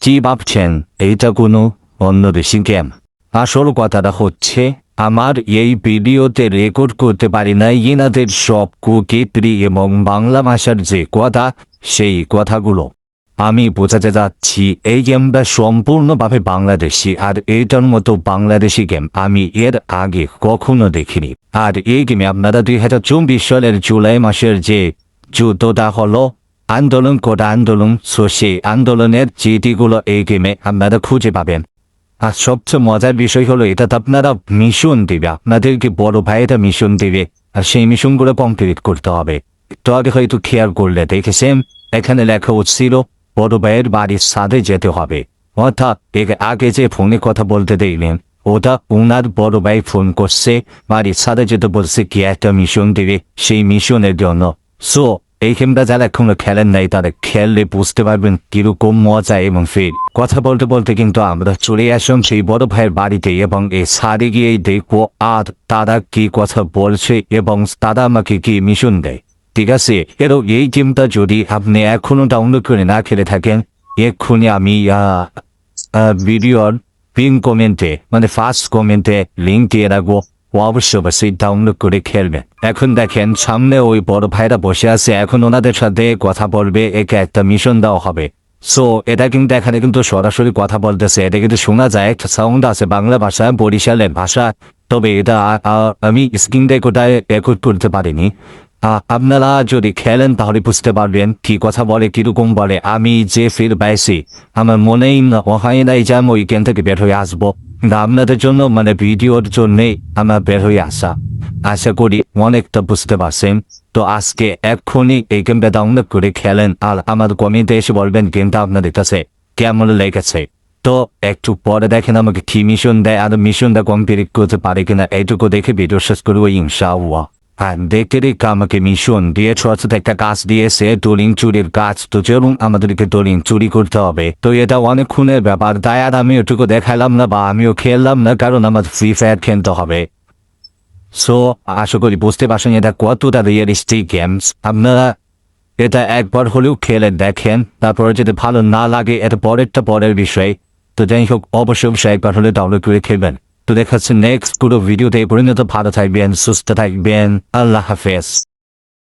কি ভাবছেন এইটা কোনো অন্য দেশি গেম আসল কথাটা হচ্ছে, আমার এই ভিডিওতে রেকর্ড করতে পারি না ইনাদের সব কুকিত্রি এবং বাংলা ভাষার যে কথা, সেই কথাগুলো। আমি বোঝাতে যাচ্ছি, এই গেমটা সম্পূর্ণভাবে বাংলাদেশি আর এইটার মতো বাংলাদেশি গেম আমি এর আগে কখনো দেখিনি। আর এই গেমে আপনারা দুই হাজার চব্বিশ সালের জুলাই মাসের যে যুদ্ধটা হলো আন্দোলন কোটা আন্দোলন সো সেই আন্দোলনের চিঠিগুলো এই গেমে আপনারা খুঁজে পাবেন। আর সবচেয়ে মজার বিষয় হলো, এটা তো আপনারা মিশন দিবে, আপনাদেরকে বড় ভাইয়েরা মিশন দিবে, আর সেই মিশনগুলো কমপ্লিট করতে হবে। একটু আগে হয়তো খেয়াল করলে দেখেছেন, এখানে লেখা হচ্ছিল বড় ভাইয়ের বাড়ির সাথে যেতে হবে। অর্থাৎ এর আগে যে ফোনে কথা বলতে দেখলেন ওটা ওনার বড় ভাই ফোন করছে, বাড়ির সাথে যেতে বলছে, কি একটা মিশন দিবে, সেই মিশনের জন্য। সো এই গেমটা যারা এখনও খেলেন নাই, তারা খেললে বুঝতে পারবেন কীরকম মজা এবং ফির কথা বলতে বলতে কিন্তু আমরা চলে আসলাম সেই বড় ভাইয়ের বাড়িতে এবং এই সারে গিয়েই দেখব, আর তারা কি কথা বলছে এবং তারা আমাকে কি মিশন দেয়। ঠিক আছে? এরও এই গেমটা যদি আপনি এখনও ডাউনলোড করে না খেলে থাকেন, এক্ষুনি আমি ভিডিওর পিন কমেন্টে মানে ফার্স্ট কমেন্টে লিঙ্ক দিয়ে রাখব। অবশ্যই ডাউনলোড করে খেলবেন এখন দেখেন, সামনে ওই বড় ভাইরা বসে আছে, এখন ওনাদের সাথে কথা বলবে, একে একটা মিশন দেওয়া হবে। সো এটা কিন্তু এখানে কিন্তু সরাসরি কথা বলতেছে, এটা কিন্তু শোনা যায়, একটা সাউন্ড আছে বাংলা ভাষা, বরিশালের ভাষা। তবে এটা আমি স্ক্রিন রেকর্ডায় রেকর্ড করতে পারিনি। আপনারা যদি খেলেন তাহলে বুঝতে পারবেন কি কথা বলে, কীরকম বলে। আমি যে ফির পাইছি, আমার মনেই না- হয় নাই যে আমি ওইখান থেকে বের হয়ে আসব। আপনাদের জন্য মানে ভিডিওর জন্যে আমরা বের হয়ে আসা। আশা করি অনেকটা বুঝতে পারছেন। তো আজকে এক্ষুনি এই গেমটা ডাউনলোড করে খেলেন আর আমার কমেন্টে এসে বলবেন গেমটা আপনাদের কাছে কেমন লেগেছে। তো একটু পরে দেখেন আমাকে কি মিশন দেয় আর মিশনটা কমপ্লিট করতে পারে কিনা, এইটুকু দেখে ভিডিও শেষ করব ইনশাআল্লাহ। আর দেখতে দেখতে আমাকে মিশন দিয়েছে অর্থাৎ একটা কাজ দিয়েছে দলিং চুরির কাজ তো চলুন, আমাদেরকে দলিং চুরি করতে হবে। তো এটা অনেকক্ষণের ব্যাপার, তাই আর আমি ওটুকু দেখালাম না বা আমিও খেললাম না, কারণ আমার ফ্রি ফায়ার খেলতে হবে। সো, আশা করি বুঝতে পারছেন এটা কতটা রিয়েলিস্টিক গেমস আপনারা এটা একবার হলেও খেলে দেখেন, তারপরে যদি ভালো না লাগে এটা পরেরটা পরের বিষয়। তো যাই হোক, অবশ্যই একবার হলে ডাউনলোড করে খেলবেন। তো দেখাচ্ছে নেক্সট পুরো ভিডিওতে পরিণত ভালো থাকবেন সুস্থ থাকবেন আল্লাহ হাফেজ।